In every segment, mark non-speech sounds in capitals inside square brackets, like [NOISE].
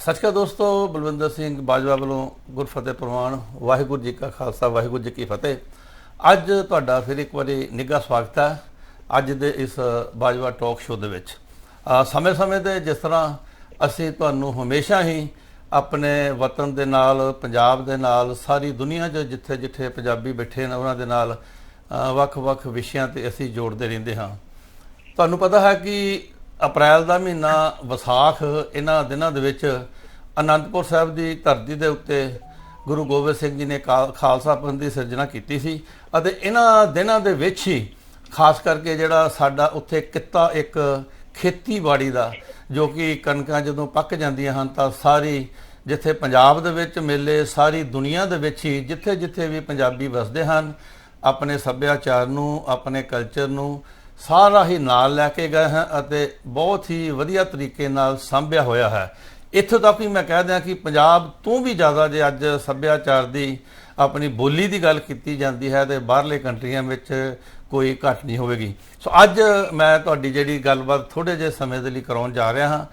ਸੱਚਾ ਦੋਸਤੋ, ਬਲਵਿੰਦਰ ਸਿੰਘ ਬਾਜਵਾ ਵੱਲੋਂ ਗੁਰਫਤਿਹ ਪ੍ਰਵਾਨ, ਵਾਹਿਗੁਰੂ ਜੀ ਕਾ ਖਾਲਸਾ, ਵਾਹਿਗੁਰੂ ਜੀ ਕੀ ਫਤਿਹ। ਅੱਜ ਤੁਹਾਡਾ ਫਿਰ ਇੱਕ ਵਾਰੀ ਨਿੱਘਾ ਸਵਾਗਤ ਹੈ, ਅੱਜ ਦੇ ਇਸ ਬਾਜਵਾ ਟਾਕ ਸ਼ੋਅ ਦੇ ਵਿੱਚ। ਸਮੇਂ-ਸਮੇਂ ਤੇ ਜਿਸ ਤਰ੍ਹਾਂ ਅਸੀਂ ਤੁਹਾਨੂੰ ਹਮੇਸ਼ਾ ਹੀ ਆਪਣੇ ਵਤਨ ਦੇ ਨਾਲ, ਪੰਜਾਬ ਦੇ ਨਾਲ, ਸਾਰੀ ਦੁਨੀਆ 'ਚ ਜਿੱਥੇ-ਜਿੱਥੇ ਪੰਜਾਬੀ ਬੈਠੇ ਨੇ, ਉਹਨਾਂ ਦੇ ਨਾਲ ਵੱਖ-ਵੱਖ ਵਿਸ਼ਿਆਂ ਤੇ ਅਸੀਂ ਜੋੜਦੇ ਰਹਿੰਦੇ ਹਾਂ। ਤੁਹਾਨੂੰ ਪਤਾ ਹੈ ਕਿ ਅਪ੍ਰੈਲ ਦਾ ਮਹੀਨਾ ਵਿਸਾਖ ਇਹਨਾਂ ਦਿਨਾਂ ਦੇ ਵਿੱਚ ਅਨੰਦਪੁਰ ਸਾਹਿਬ ਦੀ ਧਰਤੀ ਦੇ ਉੱਤੇ ਗੁਰੂ ਗੋਬਿੰਦ ਸਿੰਘ ਜੀ ਨੇ ਕਾ- ਖਾਲਸਾ ਪੰਥ ਦੀ ਸਿਰਜਣਾ ਕੀਤੀ ਸੀ ਅਤੇ ਇਹਨਾਂ ਦਿਨਾਂ ਦੇ ਵਿੱਚ ਹੀ ਖਾਸ ਕਰਕੇ ਜਿਹੜਾ ਸਾਡਾ ਉੱਥੇ ਕਿੱਤਾ ਇੱਕ ਖੇਤੀਬਾੜੀ ਦਾ ਜੋ ਕਿ ਕਣਕਾਂ ਜਦੋਂ ਪੱਕ ਜਾਂਦੀਆਂ ਹਨ ਤਾਂ ਸਾਰੀ ਜਿੱਥੇ ਪੰਜਾਬ ਦੇ ਵਿੱਚ ਮੇਲੇ, ਸਾਰੀ ਦੁਨੀਆ ਦੇ ਵਿੱਚ ਹੀ ਜਿੱਥੇ ਜਿੱਥੇ ਵੀ ਪੰਜਾਬੀ ਵਸਦੇ ਹਨ, ਆਪਣੇ ਸੱਭਿਆਚਾਰ ਨੂੰ, ਆਪਣੇ ਕਲਚਰ ਨੂੰ ਸਾਰਾ ਹੀ ਨਾਲ ਲੈ ਕੇ ਗਏ ਹਨ ਅਤੇ ਬਹੁਤ ਹੀ ਵਧੀਆ ਤਰੀਕੇ ਨਾਲ ਸੰਭਿਆ ਹੋਇਆ ਹੈ। ਇੱਥੋਂ ਤੱਕ ਵੀ ਮੈਂ ਕਹਿ ਦਿਆਂ ਕਿ ਪੰਜਾਬ ਤੋਂ ਵੀ ਜ਼ਿਆਦਾ ਜੇ ਅੱਜ ਸੱਭਿਆਚਾਰ ਦੀ ਆਪਣੀ ਬੋਲੀ ਦੀ ਗੱਲ ਕੀਤੀ ਜਾਂਦੀ ਹੈ ਤੇ ਬਾਹਰਲੇ ਕੰਟਰੀਆਂ ਵਿੱਚ ਕੋਈ ਘੱਟ ਨਹੀਂ ਹੋਵੇਗੀ। ਸੋ ਅੱਜ ਮੈਂ ਤੁਹਾਡੀ ਜਿਹੜੀ ਗੱਲਬਾਤ ਥੋੜੇ ਜਿਹੇ ਸਮੇਂ ਦੇ ਲਈ ਕਰਾਉਣ ਜਾ ਰਿਹਾ ਹਾਂ।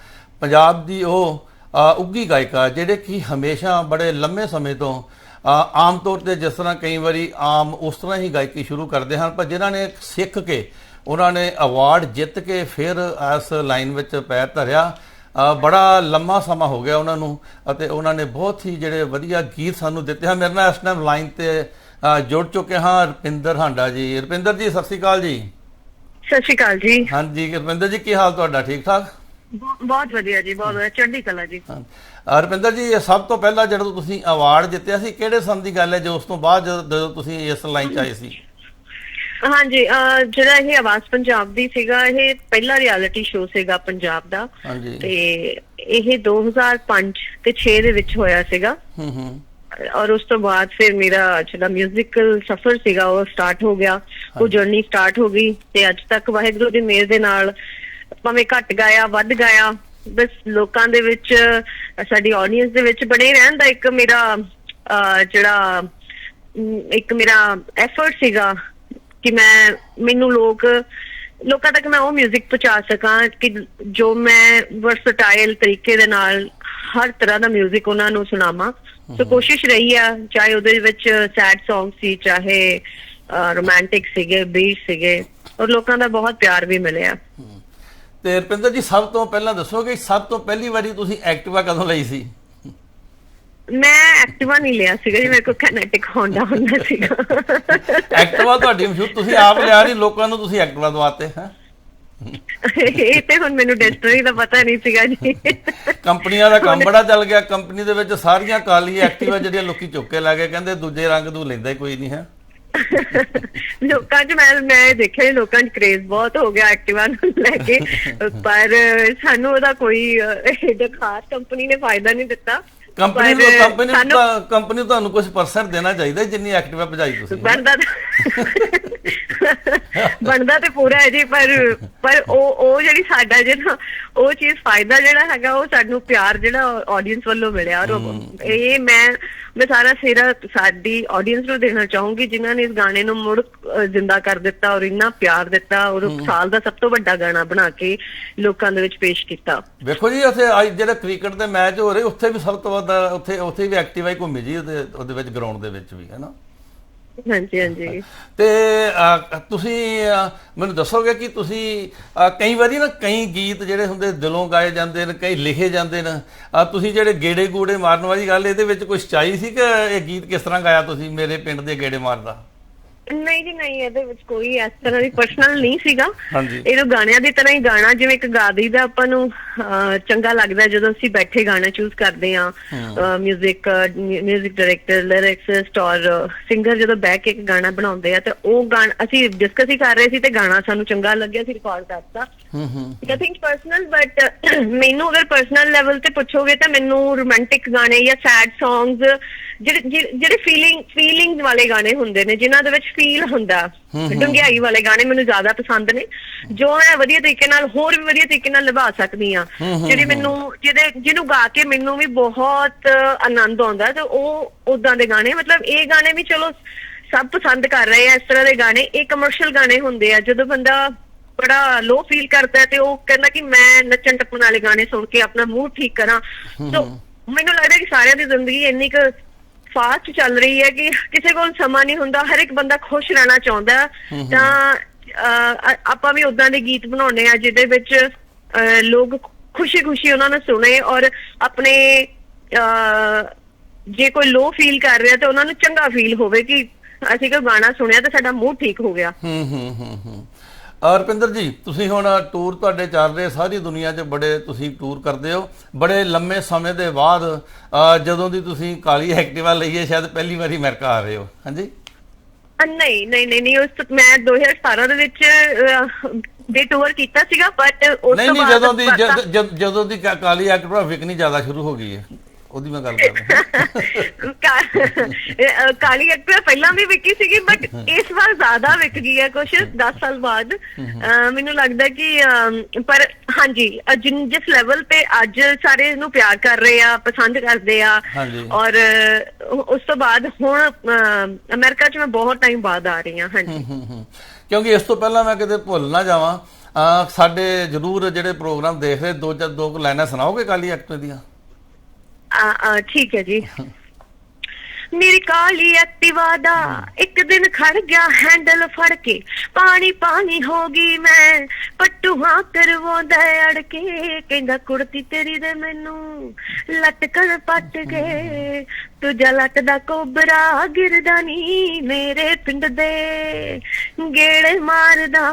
ਪੰਜਾਬ ਦੀ ਉਹ ਅ, ਉੱਗੀ ਗਾਇਕਾ ਜਿਹੜੇ ਕਿ ਹਮੇਸ਼ਾ ਬੜੇ ਲੰਮੇ ਸਮੇਂ ਤੋਂ ਆਮ ਤੌਰ ਤੇ ਜਿਸ ਤਰ੍ਹਾਂ ਕਈ ਵਾਰੀ ਆਮ ਉਸ ਤਰ੍ਹਾਂ ਹੀ ਗਾਇਕੀ ਸ਼ੁਰੂ ਕਰਦੇ ਹਨ ਪਰ ਜਿਨ੍ਹਾਂ ਨੇ ਸਿੱਖ ਕੇ ਉਹਨਾਂ ਨੇ ਅਵਾਰਡ ਜਿੱਤ ਕੇ ਫਿਰ ਇਸ ਲਾਈਨ ਵਿੱਚ ਪੈਰ ਧਰਿਆ। ਬੜਾ ਲੰਮਾ ਸਮਾਂ ਹੋ ਗਿਆ ਉਹਨਾਂ ਨੂੰ ਅਤੇ ਉਹਨਾਂ ਨੇ ਬਹੁਤ ਹੀ ਜਿਹੜੇ ਵਧੀਆ ਗੀਤ ਸਾਨੂੰ ਦਿੱਤੇ ਹਨ। ਮੇਰੇ ਨਾਲ ਇਸ ਟਾਈਮ ਲਾਈਨ ਤੇ ਜੁੜ ਚੁੱਕੇ ਹਾਂ ਰੁਪਿੰਦਰ ਹਾਂਡਾ ਜੀ। ਰੁਪਿੰਦਰ ਜੀ ਸਤਿ ਸ਼੍ਰੀ ਅਕਾਲ ਜੀ। ਸਤਿ ਸ਼੍ਰੀ ਅਕਾਲ ਜੀ। ਹਾਂਜੀ ਰੁਪਿੰਦਰ ਜੀ ਕੀ ਹਾਲ ਤੁਹਾਡਾ? ਠੀਕ ਠਾਕ? ਬਹੁ- ਬਹੁਤ ਵਧੀਆ ਜੀ ਬਹੁਤ ਵਧੀਆ। ਚੜ੍ਹਦੀ ਕਲਾ ਜੀ। ਰੁਪਿੰਦਰ ਜੀ ਇਹ ਸਭ ਤੋਂ ਪਹਿਲਾਂ ਜਦੋਂ ਤੁਸੀਂ ਅਵਾਰਡ ਜਿੱਤਿਆ ਸੀ ਕਿਹੜੇ ਸੰਨ ਦੀ ਗੱਲ ਹੈ ਜੋ ਉਸ ਤੋਂ ਬਾਅਦ ਜਦੋਂ ਤੁਸੀਂ ਇਸ ਲਾਈਨ 'ਚ ਆਏ ਸੀ? ਹਾਂਜੀ ਅਹ, ਜਿਹੜਾ ਇਹ ਆਵਾਜ਼ ਪੰਜਾਬ ਦੀ ਸੀਗਾ ਇਹ ਪਹਿਲਾ ਰਿਐਲਿਟੀ ਸ਼ੋਅ ਸੀਗਾ ਪੰਜਾਬ ਦਾ। ਹਾਂਜੀ। ਤੇ ਇਹ 2005 ਤੇ 6 ਦੇ ਵਿੱਚ ਹੋਇਆ ਸੀਗਾ। ਹੂੰ ਹੂੰ। ਔਰ ਉਸ ਤੋਂ ਬਾਅਦ ਫਿਰ ਮੇਰਾ ਜਿਹੜਾ ਮਿਊਜ਼ੀਕਲ ਸਫ਼ਰ ਸੀਗਾ ਉਹ ਸਟਾਰਟ ਹੋ ਗਿਆ। ਉਹ ਜਰਨੀ ਸਟਾਰਟ ਹੋ ਗਈ ਤੇ ਅੱਜ ਤੱਕ ਵਾਹਿਗੁਰੂ ਦੀ ਮਿਹਰ ਦੇ ਨਾਲ ਭਾਵੇਂ ਘਟ ਗਾਇਆ ਵੱਧ ਗਾਇਆ ਬਸ ਲੋਕਾਂ ਦੇ ਵਿੱਚ ਸਾਡੀ ਆਡੀਅנס ਦੇ ਵਿੱਚ ਬਣੇ ਰਹਿਣ ਦਾ ਇੱਕ ਮੇਰਾ ਜਿਹੜਾ ਇੱਕ ਮੇਰਾ ਐਫਰਟ ਸੀਗਾ। ਕਿ ਮੈਂ ਮੈਨੂੰ ਲੋਕ ਲੋਕਾਂ ਤੱਕ ਮੈਂ ਉਹ 뮤직 ਪਹੁੰਚਾ ਸਕਾਂ ਕਿ ਜੋ ਮੈਂ ਵਰਸਟਾਈਲ ਤਰੀਕੇ ਦੇ ਨਾਲ ਹਰ ਤਰ੍ਹਾਂ ਦਾ 뮤직 ਉਹਨਾਂ ਨੂੰ ਸੁਣਾਵਾਂ ਸੋ ਕੋਸ਼ਿਸ਼ ਰਹੀ ਆ ਚਾਹੇ ਉਹਦੇ ਵਿੱਚ ਸੈਡ Song ਸੀ ਚਾਹੇ ਰੋਮਾਂਟਿਕ ਸੀਗੇ ਬੀਟ ਸੀਗੇ ਔਰ ਲੋਕਾਂ ਦਾ ਬਹੁਤ ਪਿਆਰ ਵੀ ਮਿਲਿਆ ਤੇ ਰੁਪਿੰਦਰ ਜੀ ਸਭ ਤੋਂ ਪਹਿਲਾਂ ਦੱਸੋ ਕਿ ਸਭ ਤੋਂ ਪਹਿਲੀ ਵਾਰੀ ਤੁਸੀਂ ਐਕਟਿਵਾ ਕਦੋਂ ਲਈ ਸੀ ਮੈਂ ਐਕਟਿਵਾ ਨਹੀਂ ਲਿਆ ਸੀਗਾ ਜੀ ਮੇਰੇ ਕੋਲ ਕੈਨੇਟਿਕ ਹੋਂਡਾ ਹੁੰਦਾ ਸੀਗਾ। ਐਕਟਿਵਾ ਤੁਹਾਡੀ ਮਸ਼ਹੂਰ ਤੁਸੀਂ ਆਪ ਲਿਆ ਨਹੀਂ ਲੋਕਾਂ ਨੂੰ ਤੁਸੀਂ ਐਕਟਿਵਾ ਦਵਾਤੇ ਹੈ? ਇਹ ਤੇ ਹੁਣ ਮੈਨੂੰ ਡਿਸਟਰੀ ਦਾ ਪਤਾ ਨਹੀਂ ਸੀਗਾ ਜੀ। ਕੰਪਨੀਆਂ ਦਾ ਕੰਮ ਬੜਾ ਚੱਲ ਗਿਆ ਕੰਪਨੀ ਦੇ ਵਿੱਚ ਸਾਰੀਆਂ ਕਾਲੀ ਐਕਟਿਵਾ ਜਿਹੜੀਆਂ ਲੋਕੀ ਚੁੱਕ ਕੇ ਲੈ ਗਏ ਕਹਿੰਦੇ ਦੂਜੇ ਰੰਗ ਨੂੰ ਲੈਂਦਾ ਹੀ ਕੋਈ ਨਹੀਂ ਹੈ? ਲੋਕਾਂ 'ਚ ਮੈਂ ਮੈਂ ਦੇਖਿਆ ਲੋਕਾਂ 'ਚ ਕ੍ਰੇਜ਼ ਬਹੁਤ ਹੋ ਗਿਆ ਐਕਟਿਵਾ ਨੂੰ ਲੈ ਕੇ। [LAUGHS] ਪਰ ਸਾਨੂੰ ਉਹਦਾ ਕੋਈ ਏਡਾ ਖਾਸ ਕੰਪਨੀ ਨੇ ਫਾਇਦਾ ਨਹੀਂ ਦਿੱਤਾ। ਕੰਪਨੀ ਨੂੰ ਕੰਪਨੀ ਨੂੰ ਕੰਪਨੀ ਨੂੰ ਤੁਹਾਨੂੰ ਕੁਝ ਪਰਸੈਂਟ ਦੇਣਾ ਚਾਹੀਦਾ ਜਿੰਨੀ ਐਕਟਿਵਾ ਭਜਾਈ ਤੁਸੀਂ। ਬਣਦਾ ਤਾਂ- ਬਣਦਾ ਤੇ ਪੂਰਾ ਹੈ ਜੀ ਪਰ ਪਰ ਉਹ ਉਹ ਜਿਹੜੀ ਸਾਡਾ ਜਿਹੜਾ ਉਹ ਚੀਜ਼ ਫਾਇਦਾ ਜਿਹੜਾ ਹੈਗਾ ਉਹ ਸਾਨੂੰ ਪਿਆਰ ਜਿਹੜਾ ਆਡੀਅנס ਵੱਲੋਂ ਮਿਲਿਆ। ਔਰ ਇਹ ਮੈਂ ਮੈਂ ਸਾਰਾ ਸਿਰਾ ਸਾਡੀ ਆਡੀਅנס ਨੂੰ ਦੇਣਾ ਚਾਹੂੰਗੀ ਜਿਨ੍ਹਾਂ ਨੇ ਇਸ ਗਾਣੇ ਨੂੰ ਮੁੜ ਜ਼ਿੰਦਾ ਕਰ ਦਿੱਤਾ ਔਰ ਇੰਨਾ ਪਿਆਰ ਦਿੱਤਾ ਔਰ ਸਾਲ ਦਾ ਸਭ ਤੋਂ ਵੱਡਾ ਗਾਣਾ ਬਣਾ ਕੇ ਲੋਕਾਂ ਦੇ ਵਿੱਚ ਪੇਸ਼ ਕੀਤਾ। ਵੇਖੋ ਜੀ ਉੱਥੇ ਅੱਜ ਜਿਹੜਾ ਕ੍ਰਿਕਟ ਦੇ ਮੈਚ ਹੋ ਰਹੇ ਉੱਥੇ ਵੀ ਸਭ ਤੋਂ ਵੱਧ ਉੱਥੇ ਉੱਥੇ ਵੀ ਐਕਟਿਵ ਆਈ ਘੁੰਮੀ ਜੀ ਉਹਦੇ ਉਹਦੇ ਵਿੱਚ ਗਰਾਊਂਡ ਦੇ ਵਿੱਚ ਵੀ ਹੈ ਨਾ? ਹਾਂਜੀ ਹਾਂਜੀ। ਤੇ ਤੁਸੀਂ ਮੈਨੂੰ ਦੱਸੋਗੇ ਕਿ ਤੁਸੀਂ ਕਈ ਵਾਰੀ ਨਾ ਕਈ ਗੀਤ ਜਿਹੜੇ ਹੁੰਦੇ ਦਿਲੋਂ ਗਾਏ ਜਾਂਦੇ ਨੇ, ਕਈ ਲਿਖੇ ਜਾਂਦੇ ਨੇ। ਤੁਸੀਂ ਜਿਹੜੇ ਗੇੜੇ ਗੂੜੇ ਮਾਰਨ ਵਾਲੀ ਗੱਲ, ਇਹਦੇ ਵਿੱਚ ਕੋਈ ਸਚਾਈ ਸੀ ਕਿ ਇਹ ਗੀਤ ਕਿਸ ਤਰ੍ਹਾਂ ਗਾਇਆ ਤੁਸੀਂ, ਮੇਰੇ ਪਿੰਡ ਦੇ ਗੇੜੇ ਮਾਰਦਾ ਨਹੀਂ ਜੀ ਨਹੀਂ ਇਹਦੇ ਵਿੱਚ ਕੋਈ ਇਸ ਤਰ੍ਹਾਂ ਦੀ ਪਰਸਨਲ ਨਹੀਂ ਸੀਗਾ ਹਾਂਜੀ ਇਹ ਤਾਂ ਗਾਣਿਆਂ ਦੀ ਤਰ੍ਹਾਂ ਹੀ ਗਾਣਾ ਜਿਵੇਂ ਇੱਕ ਗਾਦੀ ਦਾ ਆਪਾਂ ਨੂੰ ਅਹ, ਚੰਗਾ ਲੱਗਦਾ ਜਦੋਂ ਅਸੀਂ ਬੈਠੇ ਗਾਣਾ ਚੂਜ਼ ਕਰਦੇ ਆ 뮤직 뮤직 ਡਾਇਰੈਕਟਰ ਲਿਰਿਕਸਿਸਟ ਔਰ ਸਿੰਗਰ ਜਦੋਂ ਬਹਿ ਕੇ ਇੱਕ ਗਾਣਾ ਬਣਾਉਂਦੇ ਆ ਤੇ ਉਹ ਗਾਣਾ ਅਸੀਂ ਡਿਸਕਸ ਹੀ ਕਰ ਰਹੇ ਸੀ ਤੇ ਗਾਣਾ ਸਾਨੂੰ ਚੰਗਾ ਲੱਗਿਆ ਸੀ ਰਿਕਾਰਡ ਕਰਤਾ ਹੂੰ ਹੂੰ ਨਥਿੰਗ ਪਰਸਨਲ ਬਟ ਮੈਨੂੰ ਅਗਰ ਪਰਸਨਲ ਲੈਵਲ ਤੇ ਪੁੱਛੋਗੇ ਤਾਂ ਮੈਨੂੰ ਰੋਮਾਂਟਿਕ ਗਾਣੇ ਜਾਂ ਸੈਡ ਸੌਂਗਸ ਜਿਹੜੇ ਜਿਹੜੇ- ਫੀਲਿੰਗ ਫੀਲਿੰਗਸ ਵਾਲੇ ਗਾਣੇ ਹੁੰਦੇ ਨੇ ਜਿਨ੍ਹਾਂ ਦੇ ਵਿੱਚ ਫੀਲ ਹੁੰਦਾ ਡੁੰਗਿਆਈ ਵਾਲੇ ਗਾਣੇ ਮੈਨੂੰ ਜ਼ਿਆਦਾ ਪਸੰਦ ਨੇ ਜੋ ਮੈਂ ਵਧੀਆ ਤਰੀਕੇ ਨਾਲ ਹੋਰ ਵੀ ਵਧੀਆ ਤਰੀਕੇ ਨਾਲ ਨਿਭਾ ਸਕਦੀ ਆ ਜਿਹੜੇ ਮੈਨੂੰ ਜਿਹਦੇ ਜਿਹਨੂੰ ਗਾ ਕੇ ਮੈਨੂੰ ਵੀ ਬਹੁਤ ਆਨੰਦ ਆਉਂਦਾ ਤੇ ਉਹ ਉਦਾਂ ਦੇ ਗਾਣੇ ਮਤਲਬ ਇਹ ਗਾਣੇ ਵੀ ਚਲੋ ਸਭ ਪਸੰਦ ਕਰ ਰਹੇ ਆ ਇਸ ਤਰ੍ਹਾਂ ਦੇ ਗਾਣੇ। ਇਹ ਕਮਰਸ਼ੀਅਲ ਗਾਣੇ ਹੁੰਦੇ ਆ ਜਦੋਂ ਬੰਦਾ ਬੜਾ ਲੋ ਫੀਲ ਕਰਦਾ ਹੈ ਤੇ ਉਹ ਕਹਿੰਦਾ ਕਿ ਮੈਂ ਨੱਚਣ ਟੱਪਣ ਵਾਲੇ ਗਾਣੇ ਸੁਣ ਕੇ ਆਪਣਾ ਮੂਡ ਠੀਕ ਕਰਾਂ। ਸੋ ਮੈਨੂੰ ਲੱਗਦਾ ਕਿ ਸਾਰਿਆਂ ਦੀ ਜ਼ਿੰਦਗੀ ਇੰਨੀ ਕੁ ਫਾਸਟ ਚੱਲ ਰਹੀ ਹੈ ਕਿ ਕਿਸੇ ਕੋਲ ਸਮਾਂ ਨਹੀਂ ਹੁੰਦਾ ਹਰ ਇੱਕ ਬੰਦਾ ਖੁਸ਼ ਰਹਿਣਾ ਚਾਹੁੰਦਾ। ਤਾਂ ਆਪਾਂ ਵੀ ਉਦਾਂ ਦੇ ਗੀਤ ਬਣਾਉਂਦੇ ਆ ਜਿਹਦੇ ਵਿੱਚ ਲੋਕ ਖੁਸ਼ੀ-ਖੁਸ਼ੀ ਉਹਨਾਂ ਨੂੰ ਸੁਣੇ ਔਰ ਆਪਣੇ ਜੇ ਕੋਈ ਲੋ ਫੀਲ ਕਰ ਰਿਹਾ ਤਾਂ ਉਹਨਾਂ ਨੂੰ ਚੰਗਾ ਫੀਲ ਹੋਵੇ ਕਿ ਅਸੀਂ ਕੋਈ ਗਾਣਾ ਸੁਣਿਆ ਤਾਂ ਸਾਡਾ ਮੂਡ ਠੀਕ ਹੋ ਗਿਆ। ਹੂੰ ਹੂੰ ਹੂੰ ਹੂੰ। ਰੁਪਿੰਦਰ ਜੀ ਤੁਸੀਂ ਹੁਣ ਟੂਰ ਤੁਹਾਡੇ ਚੱਲ ਰਹੇ ਸਾਰੀ ਦੁਨੀਆ 'ਚ ਬੜੇ ਤੁਸੀਂ ਟੂਰ ਕਰਦੇ ਹੋ। ਬੜੇ ਲੰਮੇ ਸਮੇਂ ਦੇ ਬਾਅਦ ਜਦੋਂ ਦੀ ਤੁਸੀਂ ਕਾਲੀ ਐਕਟਿਵਾ ਲਈ ਹੈ ਸ਼ਾਇਦ ਪਹਿਲੀ ਵਾਰੀ ਅਮਰੀਕਾ ਆ ਰਹੇ ਹੋ। ਹਾਂਜੀ? ਨਹੀਂ ਨਹੀਂ ਨਹੀਂ ਨਹੀਂ ਉਸ ਮੈਂ 2017 ਦੇ ਵਿੱਚ ਦੇ ਟੂਰ ਕੀਤਾ ਸੀਗਾ ਬਟ ਉਸ ਤੋਂ ਨਹੀਂ ਬਾਅਦ ਜਦੋਂ ਦੀ ਜਦ- ਦੀ ਕਾਲੀ ਐਕਟਿਵਾ ਵਿਕਣੀ ਜ਼ਿਆਦਾ ਸ਼ੁਰੂ ਹੋ ਗਈ ਹੈ। ਉਹਦੀ ਮੈਂ ਗੱਲ ਕਰ ਰਿਹਾ ਕਾ- ਅਹ ਕਾਲੀ ਐਕਟਰ ਪਹਿਲਾਂ ਵੀ ਵਿਕੀ ਸੀਗੀ ਬਟ ਇਸ ਵਾਰ ਜ਼ਿਆਦਾ ਵਿਕ ਗਈ ਹੈ ਕੁਝ 10 ਸਾਲ ਬਾਅਦ। ਮੈਨੂੰ ਲੱਗਦਾ ਕਿ ਪਰ ਹਾਂਜੀ ਜਿਨ- ਜਿਸ ਲੈਵਲ ਤੇ ਅੱਜ ਸਾਰੇ ਇਹਨੂੰ ਪਿਆਰ ਕਰ ਰਹੇ ਆ ਪਸੰਦ ਕਰਦੇ ਆ। ਔਰ ਉਸ ਤੋਂ ਬਾਅਦ ਹੁਣ ਅਮ, ਅਮਰੀਕਾ 'ਚ ਮੈਂ ਬਹੁਤ ਟਾਈਮ ਬਾਅਦ ਆ ਰਹੀ ਹਾਂ ਹਾਂਜੀ। ਕਿਉਂਕਿ ਇਸ ਤੋਂ ਪਹਿਲਾਂ ਮੈਂ ਕਿਤੇ ਭੁੱਲ ਨਾ ਜਾਵਾਂ। ਸਾਡੇ ਜਰੂਰ ਜਿਹੜੇ ਪ੍ਰੋਗਰਾਮ ਦੇਖ ਰਹੇ ਦੋ ਜਾਂ ਦੋ ਲਾਈਨਾਂ ਸੁਣਾਓਗੇ ਕਾਲੀ ਐਕਟਰ ਦੀਆਂ? ਠੀਕ ਹੈ ਜੀ। [LAUGHS] ਮੇਰੀ ਕਾਲੀ ਐਕਟਿਵਾ ਦਾ ਇੱਕ ਦਿਨ ਖੜ ਗਿਆ ਹੈਂਡਲ ਫੜ ਕੇ। ਪਾਣੀ ਪਾਣੀ ਹੋ ਗਈ ਮੈਂ, ਪੱਟੂਆਂ ਕਰਵਾਉਂਦਾ ਅੜ ਕੇ ਕਹਿੰਦਾ, ਕੁੜਤੀ ਤੇਰੀ ਦੇ ਮੈਨੂੰ ਲਟਕਣ ਪੱਟ ਗਏ ਤੁਝਾ ਲੱਟ ਦਾ ਕੋਬਰਾ ਗਿਰਦਾ ਨੀ ਮੇਰੇ ਪਿੰਡ ਦੇ। ਗੇੜੇ ਮਾਰਦਾ,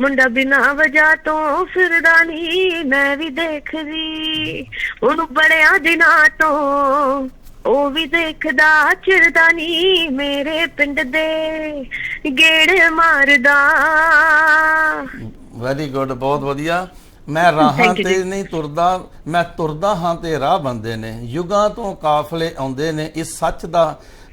ਮੁੰਡਾ ਬਿਨਾ ਵਜਾ ਤੋਂ ਫਿਰਦਾ ਨੀ, ਮੈਂ ਵੀ ਦੇਖਦੀ। ਉਹਨੂੰ ਬੜਿਆਂ ਦਿਨਾਂ ਤੋਂ ਉਹ ਵੀ ਦੇਖਦਾ ਚਿਰਦਾ ਨੀ ਮੇਰੇ ਪਿੰਡ ਦੇ ਗੇੜੇ ਮਾਰਦਾ। ਵੈਰੀ ਗੁੱਡ ਬਹੁਤ ਵਧੀਆ। ਮੈਂ ਰਾਹਾਂ ਤੇ। ਨਹੀਂ ਤੁਰਦਾ ਮੈਂ ਤੁਰਦਾ ਹਾਂ ਤੇ ਰਾਹ ਬੰਦੇ ਨੇ। ਯੁਗਾਂ ਤੋਂ ਕਾਫਲੇ ਆਉਂਦੇ ਨੇ ਇਸ ਸੱਚ ਦਾ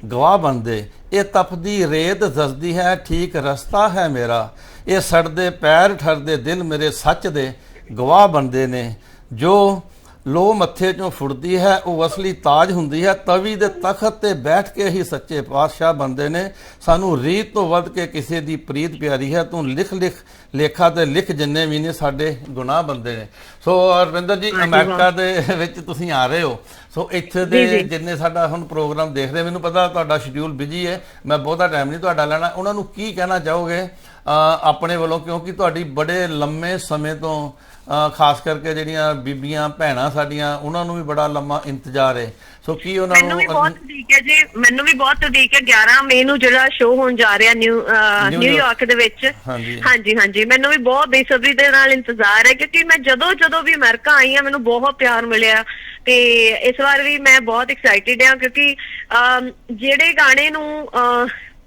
ਗਵਾਹ ਬੰਦੇ। ਇਹ ਤਪਦੀ ਰੇਤ ਦਸਦੀ ਹੈ ਠੀਕ ਰਸਤਾ ਹੈ ਮੇਰਾ। ਇਹ ਸੜਦੇ ਪੈਰ ਠਰਦੇ ਦਿਲ ਮੇਰੇ ਸੱਚ ਦੇ ਗਵਾਹ ਬੰਦੇ ਨੇ। ਜੋ ਲੋ ਮੱਥੇ ਚੋਂ ਫੁੱਟਦੀ ਹੈ ਉਹ ਅਸਲੀ ਤਾਜ ਹੁੰਦੀ ਹੈ। ਤਵੀ ਦੇ ਤਖਤ ਤੇ ਬੈਠ ਕੇ ਹੀ ਸੱਚੇ ਪਾਤਸ਼ਾਹ ਬੰਦੇ ਨੇ। ਸਾਨੂੰ ਰੀਤ ਤੋਂ ਵੱਧ ਕੇ ਕਿਸੇ ਦੀ ਪ੍ਰੀਤ ਪਿਆਰੀ ਹੈ। ਤੂੰ ਲਿਖ ਲਿਖ ਲੇਖਾ ਤੇ ਲਿਖ ਜਿੰਨੇ ਵੀ ਨੇ ਸਾਡੇ ਗੁਨਾਹ ਬੰਦੇ ਨੇ। ਸੋ ਅਰਵਿੰਦਰ ਜੀ ਅਮਰੀਕਾ ਦੇ ਵਿੱਚ ਤੁਸੀਂ ਆ ਰਹੇ ਹੋ। ਸੋ ਇੱਥੇ ਦੇ। ਜਿੰਨੇ ਸਾਡਾ ਹੁਣ ਪ੍ਰੋਗਰਾਮ ਦੇਖ ਰਹੇ ਮੈਨੂੰ ਪਤਾ ਤੁਹਾਡਾ ਸ਼ਡਿਊਲ ਬਿਜ਼ੀ ਹੈ। ਮੈਂ ਬਹੁਤਾ ਟਾਈਮ ਨਹੀਂ ਤੁਹਾਡਾ ਲੈਣਾ। ਉਹਨਾਂ ਨੂੰ ਕੀ ਕਹਿਣਾ ਚਾਹੋਗੇ? ਆਪਣੇ ਵੱਲੋਂ ਕਿਉਂਕਿ ਤੁਹਾਡੀ ਬੜੇ ਲੰਮੇ ਸਮੇਂ ਤੋਂ ਖਾਸ ਕਰਕੇ ਜਿਹੜੀਆਂ ਬੀਬੀਆਂ ਭੈਣਾਂ ਸਾਡੀਆਂ ਉਹਨਾਂ ਨੂੰ ਵੀ ਬੜਾ ਲੰਮਾ ਇੰਤਜ਼ਾਰ ਹੈ ਸੋ ਕੀ ਉਹਨਾਂ ਮੈਨੂੰ ਵੀ ਨੂੰ ਬਹੁਤ ਠੀਕ ਹੈ ਜੀ ਮੈਨੂੰ ਵੀ ਬਹੁਤ ਠੀਕ ਹੈ। 11 ਮਈ ਨੂੰ ਜਿਹੜਾ ਸ਼ੋਅ ਹੋਣ ਜਾ ਰਿਹਾ ਨਿਊ ਨਿਊਯਾਰਕ। ਦੇ ਵਿੱਚ। ਹਾਂਜੀ। ਹਾਂਜੀ ਮੈਨੂੰ ਵੀ ਬਹੁਤ ਬੇਸਬਰੀ ਦੇ ਨਾਲ ਇੰਤਜ਼ਾਰ ਹੈ ਕਿਉਂਕਿ ਮੈਂ ਜਦੋਂ ਜਦੋਂ ਵੀ ਅਮਰੀਕਾ ਆਈ ਹਾਂ ਮੈਨੂੰ ਬਹੁਤ ਪਿਆਰ ਮਿਲਿਆ। ਤੇ ਇਸ ਵਾਰ ਵੀ ਮੈਂ ਬਹੁਤ ਐਕਸਾਈਟਿਡ ਹਾਂ ਕਿਉਂਕਿ ਜਿਹੜੇ ਗਾਣੇ ਨੂੰ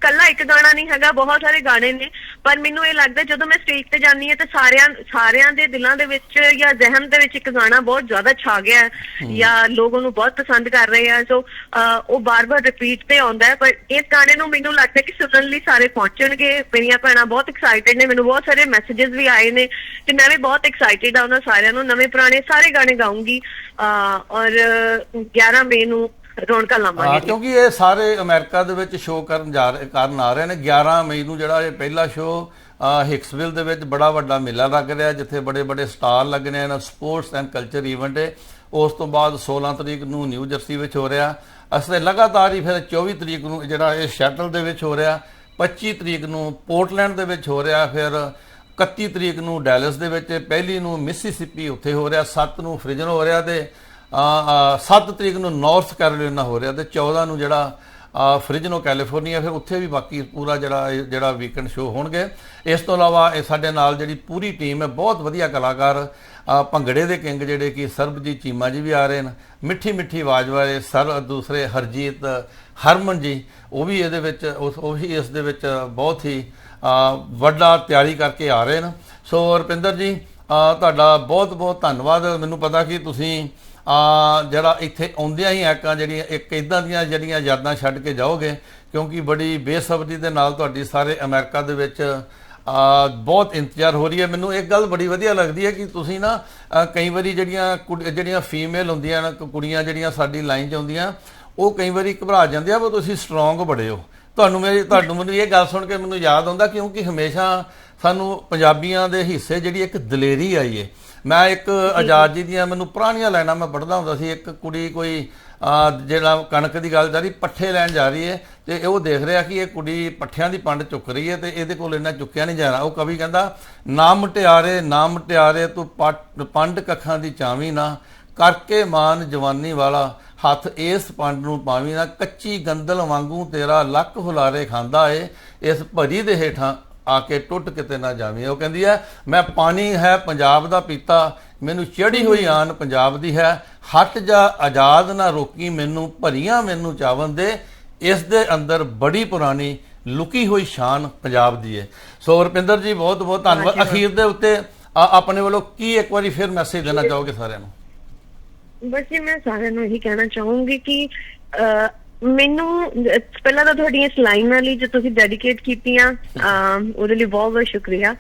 ਕੱਲਾ ਇੱਕ ਗਾਣਾ ਨਹੀਂ ਹੈਗਾ ਬਹੁਤ ਸਾਰੇ ਗਾਣੇ ਨੇ। ਪਰ ਮੈਨੂੰ ਇਹ ਲੱਗਦਾ ਜਦੋਂ ਮੈਂ ਸਟੇਜ ਤੇ ਜਾਂਦੀ ਹਾਂ ਤੇ ਸਾਰਿਆਂ ਸਾਰਿਆਂ ਦੇ ਦਿਲਾਂ ਦੇ ਵਿੱਚ ਜਾਂ ਜ਼ਿਹਨ ਦੇ ਵਿੱਚ ਇੱਕ ਗਾਣਾ ਬਹੁਤ ਜ਼ਿਆਦਾ ਛਾ ਗਿਆ ਹੈ ਜਾਂ ਲੋਕ ਉਹਨੂੰ ਬਹੁਤ ਪਸੰਦ ਕਰ ਰਹੇ ਆ। ਸੋ ਉਹ ਬਾਰ-ਬਾਰ ਰਿਪੀਟ ਤੇ ਆਉਂਦਾ ਹੈ ਪਰ ਇਸ ਗਾਣੇ ਨੂੰ ਮੈਨੂੰ ਲੱਗਦਾ ਕਿ ਸੁਣਨ ਲਈ ਸਾਰੇ ਪਹੁੰਚਣਗੇ। ਮੇਰੀਆਂ ਭੈਣਾਂ ਬਹੁਤ ਐਕਸਾਈਟਿਡ ਨੇ ਮੈਨੂੰ ਬਹੁਤ ਸਾਰੇ ਮੈਸੇजेस ਵੀ ਆਏ ਨੇ ਤੇ ਮੈਂ ਵੀ ਬਹੁਤ ਐਕਸਾਈਟਿਡ ਆ ਉਹਨਾਂ ਸਾਰਿਆਂ ਨੂੰ। ਨਵੇਂ ਪੁਰਾਣੇ ਸਾਰੇ ਗਾਣੇ ਗਾਉਂਗੀ। ਔਰ 11 ਮਈ ਨੂੰ ਰੌਣਕਾਂ ਹਾਂ ਲਾਵਾਂਗੇ। ਕਿਉਂਕਿ ਇਹ ਸਾਰੇ ਅਮਰੀਕਾ ਦੇ ਵਿੱਚ ਸ਼ੋਅ ਕਰਨ ਜਾ ਰਹੇ ਕਰਨ ਆ ਰਹੇ ਨੇ। 11 ਮਈ ਨੂੰ ਜਿਹੜਾ ਇਹ ਪਹਿਲਾ ਸ਼ੋਅ ਹਿਕਸਵਿਲ ਦੇ ਵਿੱਚ ਬੜਾ ਵੱਡਾ ਮੇਲਾ ਲੱਗ ਰਿਹਾ ਜਿੱਥੇ ਬੜੇ ਬੜੇ ਸਟਾਰ ਲੱਗਣੇ ਨੇ ਸਪੋਰਟਸ ਐਂਡ ਕਲਚਰ ਇਵੈਂਟ ਹੈ ਉਸ ਤੋਂ ਬਾਅਦ 16 ਤਰੀਕ ਨੂੰ ਨਿਊ ਜਰਸੀ ਵਿੱਚ ਹੋ ਰਿਹਾ। ਅਸਲੇ ਲਗਾਤਾਰ ਹੀ ਫਿਰ 24 ਤਰੀਕ ਨੂੰ ਜਿਹੜਾ ਇਹ ਸ਼ੈਟਲ ਦੇ ਵਿੱਚ ਹੋ ਰਿਹਾ। 25 ਤਰੀਕ ਨੂੰ ਪੋਰਟਲੈਂਡ ਦੇ ਵਿੱਚ ਹੋ ਰਿਹਾ। ਫਿਰ 31 ਤਰੀਕ ਨੂੰ ਡੈਲਸ ਦੇ ਵਿੱਚ ਪਹਿਲੀ ਨੂੰ ਮਿਸੀਸਿਪੀ ਉੱਥੇ ਹੋ ਰਿਹਾ। 7 ਨੂੰ ਫ੍ਰਿਜਨ ਹੋ ਰਿਹਾ ਤੇ 7 ਤਰੀਕ ਨੂੰ ਨਾਰਥ ਕੈਰੋਲੀਨਾ ਹੋ ਰਿਹਾ ਤੇ 14 ਨੂੰ ਜਿਹੜਾ ਅ, ਫ੍ਰਿਜਨੋ ਕੈਲੀਫੋਰਨੀਆ ਫਿਰ ਉੱਥੇ ਵੀ ਬਾਕੀ ਪੂਰਾ ਜਿਹੜਾ ਇਹ ਜਿਹੜਾ ਵੀਕਐਂਡ ਸ਼ੋਅ ਹੋਣਗੇ। ਇਸ ਤੋਂ ਇਲਾਵਾ ਇਹ ਸਾਡੇ ਨਾਲ ਜਿਹੜੀ ਪੂਰੀ ਟੀਮ ਹੈ ਬਹੁਤ ਵਧੀਆ ਕਲਾਕਾਰ ਭੰਗੜੇ ਦੇ ਕਿੰਗ ਜਿਹੜੇ ਕਿ ਸਰਬਜੀਤ ਚੀਮਾ ਜੀ ਵੀ ਆ ਰਹੇ ਨੇ। ਮਿੱਠੀ ਮਿੱਠੀ ਆਵਾਜ਼ ਵਾਲੇ ਸਰ ਦੂਸਰੇ ਹਰਜੀਤ ਹਰਮਨ ਜੀ ਉਹ ਵੀ ਇਹਦੇ ਵਿੱਚ ਉਸ ਉਹ ਵੀ ਇਸ ਦੇ ਵਿੱਚ ਬਹੁਤ ਹੀ ਵੱਡਾ ਤਿਆਰੀ ਕਰਕੇ ਆ ਰਹੇ ਨੇ। ਸੋ ਰੁਪਿੰਦਰ ਜੀ ਤੁਹਾਡਾ ਬਹੁਤ ਬਹੁਤ ਧੰਨਵਾਦ। ਮੈਨੂੰ ਪਤਾ ਕਿ ਤੁਸੀਂ ਆ ਜਿਹੜਾ ਇੱਥੇ ਆਉਂਦਿਆਂ ਹੀ ਐਕਾਂ ਜਿਹੜੀਆਂ, ਇੱਕ ਇਦਾਂ ਦੀਆਂ ਜਿਹੜੀਆਂ ਯਾਦਾਂ ਛੱਡ ਕੇ ਜਾਓਗੇ, ਕਿਉਂਕਿ ਬੜੀ ਬੇਸਬਰੀ ਦੇ ਨਾਲ ਤੁਹਾਡੀ ਸਾਰੇ ਅਮਰੀਕਾ ਦੇ ਵਿੱਚ, ਆ, ਬਹੁਤ ਇੰਤਜ਼ਾਰ ਹੋ ਰਹੀ ਹੈ। ਮੈਨੂੰ ਇੱਕ ਗੱਲ ਬੜੀ ਵਧੀਆ ਲੱਗਦੀ ਹੈ ਕਿ ਤੁਸੀਂ ਨਾ ਕਈ ਵਾਰੀ ਜਿਹੜੀਆਂ ਕੁੜ- ਜਿਹੜੀਆਂ ਫੀਮੇਲ ਹੁੰਦੀਆਂ ਨਾ, ਕੁ- ਕੁੜੀਆਂ ਜਿਹੜੀਆਂ ਸਾਡੀ ਲਾਈਨ 'ਚ ਆਉਂਦੀਆਂ, ਉਹ ਕਈ ਵਾਰੀ ਘਬਰਾ ਜਾਂਦੀਆਂ ਪਰ ਤੁਸੀਂ ਸਟਰੋਂਗ ਬੜੇ ਹੋ। ਤੁਹਾਨੂੰ ਮੇਰੀ, ਤੁਹਾਨੂੰ ਮੈਨੂੰ ਇਹ ਗੱਲ ਸੁਣ ਕੇ ਮੈਨੂੰ ਯਾਦ ਆਉਂਦਾ, ਕਿਉਂਕਿ ਹਮੇਸ਼ਾ ਸਾਨੂੰ ਪੰਜਾਬੀਆਂ ਦੇ ਹਿੱਸੇ ਜਿਹੜੀ ਇੱਕ ਦਲੇਰੀ ਆਈ ਏ। ਮੈਂ ਇੱਕ ਆਜ਼ਾਦ ਜੀ ਦੀਆਂ ਮੈਨੂੰ ਪੁਰਾਣੀਆਂ ਲਾਈਨਾਂ ਮੈਂ ਪੜ੍ਹਦਾ ਹੁੰਦਾ ਸੀ। ਇੱਕ ਕੁੜੀ ਕੋਈ ਜਿਹੜਾ ਕਣਕ ਦੀ ਗੱਲ ਜਾ ਰਹੀ, ਪੱਠੇ ਲੈਣ ਜਾ ਰਹੀ ਹੈ ਤੇ ਉਹ ਦੇਖ ਰਿਹਾ ਕਿ ਇਹ ਕੁੜੀ ਪੱਠਿਆਂ ਦੀ ਪੰਡ ਚੁੱਕ ਰਹੀ ਹੈ ਤੇ ਇਹਦੇ ਕੋਲ ਇੰਨਾ ਚੁੱਕਿਆ ਨਹੀਂ ਜਾਣਾ ਉਹ ਕਵੀ ਕਹਿੰਦਾ, ਨਾਮ ਟਿਆਰੇ ਨਾਮ ਟਿਆਰੇ ਤੂੰ ਪੱਟ- ਪੰਡ ਕੱਖਾਂ ਦੀ ਚਾਵੀ ਨਾ, ਕਰਕੇ ਮਾਨ ਜਵਾਨੀ ਵਾਲਾ, ਹੱਥ ਇਸ ਪੰਡ ਨੂੰ ਪਾਵੀ ਨਾ, ਕੱਚੀ ਗੰਦਲ ਵਾਂਗੂ ਤੇਰਾ ਲੱਕ ਹੁਲਾਰੇ ਖਾਂਦਾ ਏ, ਇਸ ਭਰੀ ਦੇ ਹੇਠਾਂ ਆ ਕੇ ਟੁੱਟ ਕਿਤੇ ਨਾ ਜਾਵੀਂ। ਉਹ ਕਹਿੰਦੀ ਹੈ ਮੈਂ ਪਾਣੀ ਹੈ ਪੰਜਾਬ ਦਾ ਪੀਤਾ। ਮੈਨੂੰ ਚੜੀ ਹੋਈ ਆਨ ਪੰਜਾਬ ਦੀ ਹੈ। ਹਟ ਜਾ ਆਜ਼ਾਦ ਨਾ ਰੋਕੀ ਮੈਨੂੰ ਭਰੀਆਂ ਮੈਨੂੰ ਚਾਵਨ ਦੇ। ਇਸ ਦੇ ਅੰਦਰ ਬੜੀ ਪੁਰਾਣੀ ਲੁਕੀ ਹੋਈ ਸ਼ਾਨ ਪੰਜਾਬ ਦੀ ਹੈ। ਸੋ ਰੁਪਿੰਦਰ ਜੀ ਬਹੁਤ ਬਹੁਤ ਧੰਨਵਾਦ। ਅਖੀਰ ਦੇ ਉੱਤੇ ਆਪਣੇ ਵੱਲੋਂ ਕੀ ਇੱਕ ਵਾਰੀ ਫਿਰ ਮੈਸੇਜ ਦੇਣਾ ਚਾਹੋਗੇ ਸਾਰਿਆਂ ਨੂੰ? ਬਸ ਜੀ ਮੈਂ ਸਾਰਿਆਂ ਨੂੰ ਇਹੀ ਕਹਿਣਾ ਚਾਹੂੰਗੀ ਕਿ ਮੈਨੂੰ ਅਹ, ਪਹਿਲਾਂ ਤਾਂ ਤੁਹਾਡੀਆਂ ਇਸ ਲਾਈਨਾਂ ਲਈ ਜੋ ਤੁਸੀਂ ਡੈਡੀਕੇਟ ਕੀਤੀਆਂ ਅਮ, ਉਹਦੇ ਲਈ ਬਹੁਤ ਬਹੁਤ ਸ਼ੁਕਰੀਆ।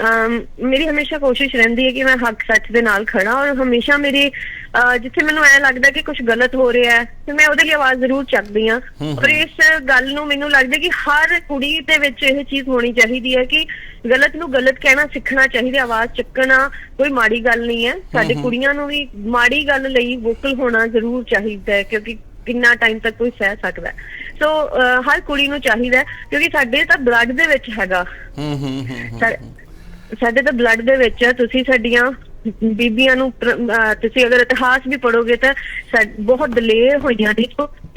ਅਮ, ਮੇਰੀ ਹਮੇਸ਼ਾ ਕੋਸ਼ਿਸ਼ ਰਹਿੰਦੀ ਹੈ ਕਿ ਮੈਂ ਹੱਕ ਸੱਚ ਦੇ ਨਾਲ ਖੜਾ ਔਰ ਹਮੇਸ਼ਾ ਮੇਰੀ ਅਹ, ਜਿੱਥੇ ਮੈਨੂੰ ਐ ਲੱਗਦਾ ਕਿ ਕੁਝ ਗਲਤ ਹੋ ਰਿਹਾ ਹੈ ਤੇ ਮੈਂ ਉਹਦੇ ਲਈ ਆਵਾਜ਼ ਜ਼ਰੂਰ ਚੱਕਦੀ ਹਾਂ। ਔਰ ਇਸ ਗੱਲ ਨੂੰ ਮੈਨੂੰ ਲੱਗਦਾ ਕਿ ਹਰ ਕੁੜੀ ਦੇ ਵਿੱਚ ਇਹ ਚੀਜ਼ ਹੋਣੀ ਚਾਹੀਦੀ ਹੈ ਕਿ ਗਲਤ ਨੂੰ ਗਲਤ ਕਹਿਣਾ ਸਿੱਖਣਾ ਚਾਹੀਦਾ ਆਵਾਜ਼ ਚੱਕਣਾ ਕੋਈ ਮਾੜੀ ਗੱਲ ਨਹੀਂ ਹੈ। ਸਾਡੇ ਕੁੜੀਆਂ ਨੂੰ ਵੀ ਮਾੜੀ ਗੱਲ ਲਈ ਵੋਕਲ ਹੋਣਾ ਜ਼ਰੂਰ ਚਾਹੀਦਾ ਹੈ ਕਿਉਂਕਿ ਕਿੰਨਾ ਟਾਈਮ ਤੱਕ ਕੋਈ ਸਹਿ ਸਕਦਾ। ਸੋ ਹਰ ਕੁੜੀ ਨੂੰ ਚਾਹੀਦਾ ਕਿਉਂਕਿ ਸਾਡੇ ਤਾਂ ਬਲੱਡ ਦੇ ਵਿੱਚ ਹੈਗਾ। ਹੂੰ ਹੂੰ ਹੂੰ ਸਾ- ਸਾਡੇ ਤਾਂ ਬਲੱਡ ਦੇ ਵਿੱਚ ਹੈ ਤੁਸੀਂ ਸਾਡੀਆਂ ਬੀਬੀਆਂ ਨੂੰ ਤੁਸੀਂ ਅਗਰ ਇਤਿਹਾਸ ਵੀ ਪੜੋਗੇ ਤਾਂ ਬਹੁਤ ਦਲੇਰ ਹੋਈਆਂ ਨੇ।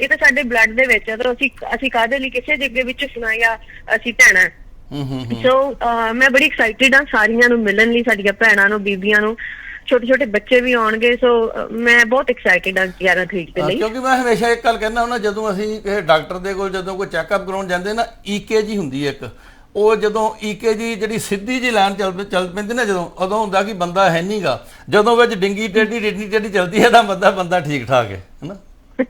ਇਹ ਤਾਂ ਸਾਡੇ ਬਲੱਡ ਦੇ ਵਿੱਚ ਹੈ ਤਾਂ ਅਸੀਂ ਅਸੀਂ ਕਾਹਦੇ ਲਈ ਕਿਸੇ ਦੇ ਅੱਗੇ ਵਿੱਚ ਸੁਣਾਇਆ ਅਸੀਂ ਭੈਣਾ ਸੋ ਮੈਂ ਬੜੀ ਐਕਸਾਈਟਿਡ ਹਾਂ ਸਾਰੀਆਂ ਨੂੰ ਮਿਲਣ ਲਈ ਸਾਡੀਆਂ ਭੈਣਾਂ ਨੂੰ ਬੀਬੀਆਂ ਨੂੰ। ਛੋਟੇ ਛੋਟੇ ਬੱਚੇ ਵੀ ਆਉਣਗੇ ਸੋ ਮੈਂ ਬਹੁਤ ਐਕਸਾਈਟਿਡ ਹਾਂ 11 ਤਰੀਕ ਦੇ ਲਈ। ਕਿਉਂਕਿ ਮੈਂ ਹਮੇਸ਼ਾ ਇੱਕ ਗੱਲ ਕਹਿੰਦਾ ਹੁੰਦਾ ਜਦੋਂ ਅਸੀਂ ਕਿਸੇ ਡਾਕਟਰ ਦੇ ਕੋਲ ਜਦੋਂ ਕੋਈ ਚੈੱਕਅਪ ਕਰਾਉਣ ਜਾਂਦੇ ਨਾ ਈਕੇਜੀ ਹੁੰਦੀ ਹੈ ਇੱਕ। ਉਹ ਜਦੋਂ ਈਕੇਜੀ ਜਿਹੜੀ ਸਿੱਧੀ ਜੀ ਲਾਈਨ ਚੱਲ ਚੱਲ ਪੈਂਦੀ ਨਾ ਜਦੋਂ ਉਦੋਂ ਹੁੰਦਾ ਕਿ ਬੰਦਾ ਹੈ ਨਹੀਂਗਾ ਜਦੋਂ ਵਿੱਚ ਡਿੰਗੀ ਟੇਢੀ ਡਿੰਗੀ ਟੇਢੀ ਚੱਲਦੀ ਹੈ ਤਾਂ ਬੰਦਾ ਬੰਦਾ ਠੀਕ ਠਾਕ ਹੈ ਹੈਨਾ [LAUGHS]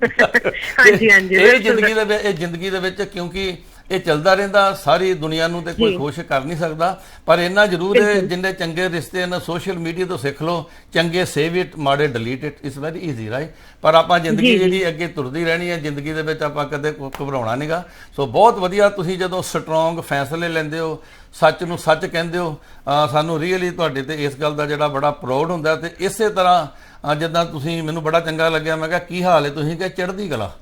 ਹਾਂਜੀ ਹਾਂਜੀ ਇਹ। ਜ਼ਿੰਦਗੀ ਦੇ ਵਿੱਚ ਇਹ ਜ਼ਿੰਦਗੀ ਦੇ ਵਿੱਚ ਕਿਉਂਕਿ ਇਹ ਚੱਲਦਾ ਰਹਿੰਦਾ ਸਾਰੀ ਦੁਨੀਆ ਨੂੰ ਤੇ ਕੋਈ। ਖੁਸ਼ ਕਰ ਨਹੀਂ ਸਕਦਾ। ਪਰ ਇੰਨਾ ਜ਼ਰੂਰ ਹੈ ਜਿੰਨੇ ਚੰਗੇ ਰਿਸ਼ਤੇ ਨੇ ਸੋਸ਼ਲ ਮੀਡੀਆ ਤੋਂ ਸਿੱਖ ਲਓ ਚੰਗੇ ਸੇਵ ਇਟ ਮਾੜੇ delete it it's very easy right ਪਰ ਆਪਾਂ ਜ਼ਿੰਦਗੀ। ਜਿਹੜੀ ਅੱਗੇ ਤੁਰਦੀ ਰਹਿਣੀ ਹੈ ਜ਼ਿੰਦਗੀ ਦੇ ਵਿੱਚ ਆਪਾਂ ਕਦੇ ਘਬਰਾਉਣਾ ਨਹੀਂਗਾ ਸੋ ਬਹੁਤ ਵਧੀਆ ਤੁਸੀਂ ਜਦੋਂ ਸਟਰੋਂਗ ਫੈਸਲੇ ਲੈਂਦੇ ਹੋ ਸੱਚ ਨੂੰ ਸੱਚ ਕਹਿੰਦੇ ਹੋ ਸਾਨੂੰ ਰੀਅਲੀ ਤੁਹਾਡੇ ਤੇ ਇਸ ਗੱਲ ਦਾ ਜਿਹੜਾ ਬੜਾ ਪ੍ਰਾਊਡ ਹੁੰਦਾ ਤੇ ਇਸੇ ਤਰ੍ਹਾਂ ਜਿੱਦਾਂ ਤੁਸੀਂ ਮੈਨੂੰ ਬੜਾ ਚੰਗਾ ਲੱਗਿਆ ਮੈਂ ਕਿਹਾ ਕੀ ਹਾਲ ਹੈ? ਤੁਸੀਂ ਕਿਹਾ ਚੜ੍ਹਦੀ ਕਲਾ।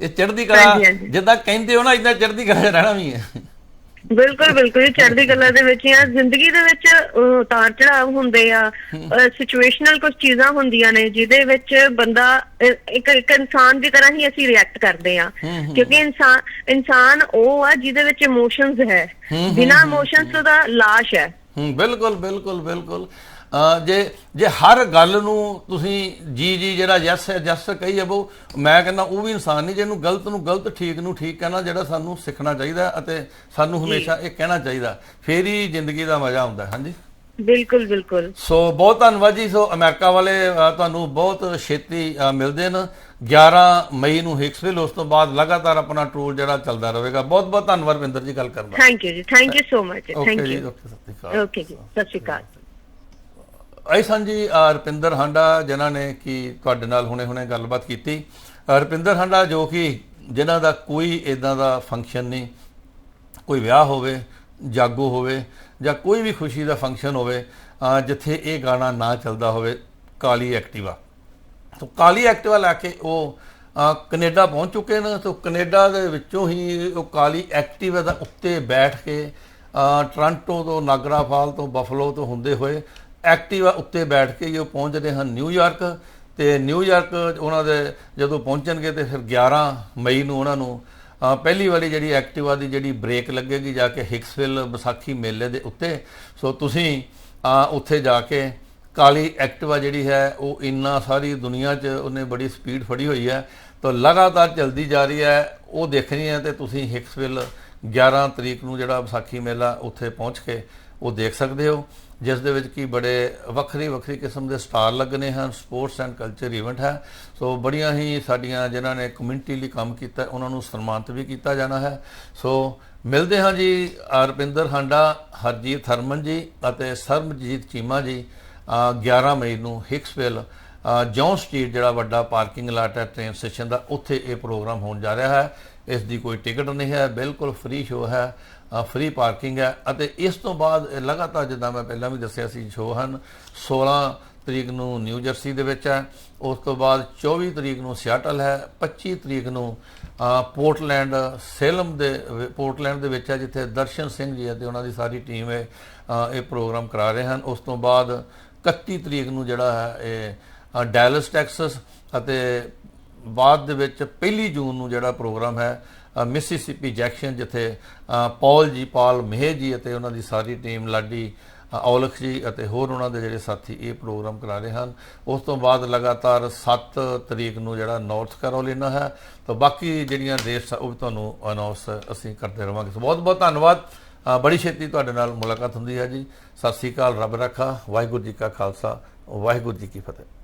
ਇਹ ਚੜ੍ਹਦੀ ਕਲਾ। ਜਿੱਦਾਂ ਕਹਿੰਦੇ ਹੋ ਨਾ ਇਦਾਂ ਚੜ੍ਹਦੀ ਕਲਾ ਰਹਿਣਾ ਵੀ ਹੈ। ਬਿਲਕੁਲ ਬਿਲਕੁਲ ਇਹ ਚੜ੍ਹਦੀ ਕਲਾ ਦੇ ਵਿੱਚ ਆ। ਜ਼ਿੰਦਗੀ ਦੇ ਵਿੱਚ ਉਤਾਰ ਚੜਾਵ ਹੁੰਦੇ ਆ ਸਿਚੁਏਸ਼ਨਲ ਕੁਝ ਚੀਜ਼ਾਂ ਹੁੰਦੀਆਂ ਨੇ ਜਿਹਦੇ ਵਿੱਚ ਬੰਦਾ ਇੱਕ ਇੱਕ ਇਨਸਾਨ ਦੀ ਤਰ੍ਹਾਂ ਹੀ ਅਸੀਂ ਰਿਐਕਟ ਕਰਦੇ ਆ। ਕਿਉਂਕਿ ਇਨਸਾਨ ਇਨਸਾਨ ਉਹ ਆ ਜਿਹਦੇ ਵਿੱਚ ਇਮੋਸ਼ਨਸ ਹੈ। ਬਿਨਾਂ ਇਮੋਸ਼ਨਸ ਦਾ ਲਾਸ਼ ਹੈ ਬਿਲਕੁਲ ਬਿਲਕੁਲ ਬਿਲਕੁਲ। ਜੇ ਜੇ ਹਰ ਗੱਲ ਨੂੰ ਤੁਸੀਂ ਜੀ ਜੀ ਜਿਹੜਾ ਯੈਸ ਹੈ ਜਸ ਕਹੀ ਜਾਵੋ ਮੈਂ ਕਹਿੰਦਾ ਉਹ ਵੀ ਇਨਸਾਨ ਨਹੀਂ ਜਿਹਨੂੰ ਗਲਤ ਨੂੰ ਗਲਤ ਠੀਕ ਨੂੰ ਠੀਕ ਕਹਿਣਾ ਜਿਹੜਾ ਸਾਨੂੰ ਸਿੱਖਣਾ ਚਾਹੀਦਾ ਅਤੇ ਸਾਨੂੰ ਹਮੇਸ਼ਾ ਇਹ ਕਹਿਣਾ ਚਾਹੀਦਾ ਫੇਰ ਹੀ ਜ਼ਿੰਦਗੀ ਦਾ ਮਜ਼ਾ ਆਉਂਦਾ। ਹਾਂਜੀ। ਬਿਲਕੁਲ ਬਿਲਕੁਲ। ਸੋ ਬਹੁਤ ਧੰਨਵਾਦ ਜੀ ਸੋ ਅਮਰੀਕਾ ਵਾਲੇ ਤੁਹਾਨੂੰ ਬਹੁਤ ਛੇਤੀ ਮਿਲਦੇ ਨੇ 11 ਮਈ ਨੂੰ ਹਿਕਸਵਿਲ ਉਸ ਤੋਂ ਬਾਅਦ ਲਗਾਤਾਰ ਆਪਣਾ ਟੂਰ ਜਿਹੜਾ ਚੱਲਦਾ ਰਹੇਗਾ। ਬਹੁਤ ਬਹੁਤ ਧੰਨਵਾਦ ਵਿੰਦਰ ਜੀ ਗੱਲ ਕਰਨ ਦਾ। Thank you ji. Thank you so much thank ji you okay ਸਤਿ ਸ਼੍ਰੀ ਅਕਾਲ। ਓਕੇ ਜੀ। ਸਤਿ ਸ਼੍ਰੀ ਅਕਾਲ। ਐਸਨ ਜੀ ਅ, ਰੁਪਿੰਦਰ ਹਾਂਡਾ ਜਿਨ੍ਹਾਂ ਨੇ ਕਿ ਤੁਹਾਡੇ ਨਾਲ ਹੁਣੇ-ਹੁਣੇ ਗੱਲਬਾਤ ਕੀਤੀ ਰਪਿੰਦਰ ਹਾਂਡਾ ਜੋ ਕਿ ਜਿਨ੍ਹਾਂ ਦਾ ਕੋਈ ਇਦਾਂ ਦਾ ਫੰਕਸ਼ਨ ਨਹੀਂ ਕੋਈ ਵਿਆਹ ਹੋਵੇ ਜਾਗੋ ਹੋਵੇ ਜਾਂ ਕੋਈ ਵੀ ਖੁਸ਼ੀ ਦਾ ਫੰਕਸ਼ਨ ਹੋਵੇ ਜਿੱਥੇ ਇਹ ਗਾਣਾ ਨਾ ਚੱਲਦਾ ਹੋਵੇ ਕਾਲੀ ਐਕਟਿਵਾ। ਤੋ ਕਾਲੀ ਐਕਟਿਵਾ ਲੈ ਕੇ ਉਹ ਅ, ਕੈਨੇਡਾ ਪਹੁੰਚ ਚੁੱਕੇ ਨੇ ਤੋ ਕੈਨੇਡਾ ਦੇ ਵਿੱਚੋਂ ਹੀ ਉਹ ਕਾਲੀ ਐਕਟਿਵਾ ਦਾ ਉੱਤੇ ਬੈਠ ਕੇ ਅ, ਟੋਰਾਂਟੋ ਤੋਂ ਨਾਗਰਾ ਫਾਲ ਤੋਂ ਬਫਲੋ ਤੋਂ ਹੁੰਦੇ ਹੋਏ ਐਕਟਿਵਾ ਉੱਤੇ ਬੈਠ ਕੇ ਹੀ ਉਹ ਪਹੁੰਚ ਰਹੇ ਹਨ ਨਿਊਯਾਰਕ ਤੇ ਨਿਊਯਾਰਕ ਉਹਨਾਂ ਦੇ ਜਦੋਂ ਪਹੁੰਚਣਗੇ ਤੇ ਫਿਰ 11 ਮਈ ਨੂੰ ਉਹਨਾਂ ਨੂੰ ਪਹਿਲੀ ਵਾਲੀ ਜਿਹੜੀ ਐਕਟਿਵਾ ਦੀ ਜਿਹੜੀ ਬ੍ਰੇਕ ਲੱਗੇਗੀ ਜਾ ਕੇ ਹਿਕਸਵਿਲ ਵਿਸਾਖੀ ਮੇਲੇ ਦੇ ਉੱਤੇ। ਸੋ ਤੁਸੀਂ ਉੱਥੇ ਜਾ ਕੇ ਕਾਲੀ ਐਕਟਿਵਾ ਜਿਹੜੀ ਹੈ ਉਹ ਇੰਨਾ ਸਾਰੀ ਦੁਨੀਆ 'ਚ ਉਹਨੇ ਬੜੀ ਸਪੀਡ ਫੜੀ ਹੋਈ ਹੈ ਤਾਂ ਲਗਾਤਾਰ ਚਲਦੀ ਜਾ ਰਹੀ ਹੈ। ਉਹ ਦੇਖਣੀ ਹੈ ਤੇ ਤੁਸੀਂ ਹਿਕਸਵਿਲ 11 ਤਰੀਕ ਨੂੰ ਜਿਹੜਾ ਵਿਸਾਖੀ ਮੇਲਾ ਉੱਥੇ ਪਹੁੰਚ ਕੇ ਉਹ ਦੇਖ ਸਕਦੇ ਹੋ। ਜਿਸ ਦੇ ਵਿੱਚ ਕੀ ਬੜੇ ਵੱਖਰੀ ਵੱਖਰੀ ਕਿਸਮ ਦੇ ਸਟਾਰ ਲੱਗਨੇ ਹਨ ਸਪੋਰਟਸ ਐਂਡ ਕਲਚਰ ਇਵੈਂਟ ਹੈ। ਸੋ ਬੜੀਆਂ ਹੀ ਸਾਡੀਆਂ ਜਿਨ੍ਹਾਂ ਨੇ ਕਮਿਊਨਿਟੀ ਲਈ ਕੰਮ ਕੀਤਾ ਉਹਨਾਂ ਨੂੰ ਸਨਮਾਨਿਤ ਵੀ ਕੀਤਾ ਜਾਣਾ ਹੈ। ਸੋ ਮਿਲਦੇ ਹਾਂ ਜੀ ਅਰਪਿੰਦਰ ਹਾਂਡਾ ਹਰਜੀਤ ਹਰਮਨ ਜੀ ਅਤੇ ਸਰਮਜੀਤ ਚੀਮਾ ਜੀ ਅ, 11 ਮਈ ਨੂੰ ਹਿਕਸਵਿਲ ਅ, ਜੌਨ ਸਟਰੀਟ ਜਿਹੜਾ ਵੱਡਾ ਪਾਰਕਿੰਗ ਲਾਟ ਹੈ ਟ੍ਰੇਨ ਸਟੇਸ਼ਨ ਦਾ, ਉੱਥੇ ਇਹ ਪ੍ਰੋਗਰਾਮ ਹੋਣ ਜਾ ਰਿਹਾ ਹੈ। ਇਸ ਦੀ ਕੋਈ ਟਿਕਟ ਨਹੀਂ ਹੈ, ਬਿਲਕੁਲ ਫ੍ਰੀ ਸ਼ੋਅ ਹੈ ਫ੍ਰੀ ਪਾਰਕਿੰਗ ਹੈ ਅਤੇ ਇਸ ਤੋਂ ਬਾਅਦ ਲਗਾਤਾਰ ਜਿੱਦਾਂ ਮੈਂ ਪਹਿਲਾਂ ਵੀ ਦੱਸਿਆ ਸੀ ਸ਼ੋਅ ਹਨ। 16 ਤਰੀਕ ਨੂੰ ਨਿਊ ਜਰਸੀ ਦੇ ਵਿੱਚ ਹੈ, ਉਸ ਤੋਂ ਬਾਅਦ 24 ਤਰੀਕ ਨੂੰ ਸਿਆਟਲ ਹੈ 25 ਤਰੀਕ ਨੂੰ ਪੋਰਟਲੈਂਡ ਸੇਲਮ ਦੇ ਪੋਰਟਲੈਂਡ ਦੇ ਵਿੱਚ ਹੈ, ਜਿੱਥੇ ਦਰਸ਼ਨ ਸਿੰਘ ਜੀ ਅਤੇ ਉਹਨਾਂ ਦੀ ਸਾਰੀ ਟੀਮ ਹੈ ਇਹ ਪ੍ਰੋਗਰਾਮ ਕਰਾ ਰਹੇ ਹਨ। ਉਸ ਤੋਂ ਬਾਅਦ 31 ਤਰੀਕ ਨੂੰ ਜਿਹੜਾ ਹੈ, ਇਹ ਡੈਲਸ ਟੈਕਸਸ ਅਤੇ ਬਾਅਦ ਦੇ ਵਿੱਚ ਪਹਿਲੀ ਜੂਨ ਨੂੰ ਜਿਹੜਾ ਪ੍ਰੋਗਰਾਮ ਹੈ ਅ, ਮਿਸਿਸਿਪੀ ਜੈਕਸ਼ਨ ਜਿੱਥੇ ਅ, ਪੌਲ ਜੀ ਪਾਲ ਮਹਿ ਜੀ ਅਤੇ ਉਹਨਾਂ ਦੀ ਸਾਰੀ ਟੀਮ ਲਾਡੀ ਔਲਖ ਜੀ ਅਤੇ ਹੋਰ ਉਹਨਾਂ ਦੇ ਜਿਹੜੇ ਸਾਥੀ ਇਹ ਪ੍ਰੋਗਰਾਮ ਕਰਾ ਰਹੇ ਹਨ। ਉਸ ਤੋਂ ਬਾਅਦ ਲਗਾਤਾਰ 7 ਤਰੀਕ ਨੂੰ ਜਿਹੜਾ ਨਾਰਥ ਕੈਰੋਲੀਨਾ ਹੈ। ਤਾਂ ਬਾਕੀ ਜਿਹੜੀਆਂ ਡੇਟਸ ਆ ਉਹ ਵੀ ਤੁਹਾਨੂੰ ਅਨਾਉਂਸ ਅਸੀਂ ਕਰਦੇ ਰਵਾਂਗੇ। ਸੋ ਬਹੁਤ ਬਹੁਤ ਧੰਨਵਾਦ। ਬੜੀ ਛੇਤੀ ਤੁਹਾਡੇ ਨਾਲ ਮੁਲਾਕਾਤ ਹੁੰਦੀ ਹੈ ਜੀ। ਸਤਿ ਸ੍ਰੀ ਅਕਾਲ ਰੱਬ ਰੱਖਾ। ਵਾਹਿਗੁਰੂ ਜੀ ਕਾ ਖਾਲਸਾ। ਵਾਹਿਗੁਰੂ ਜੀ ਕੀ ਫਤਿਹ।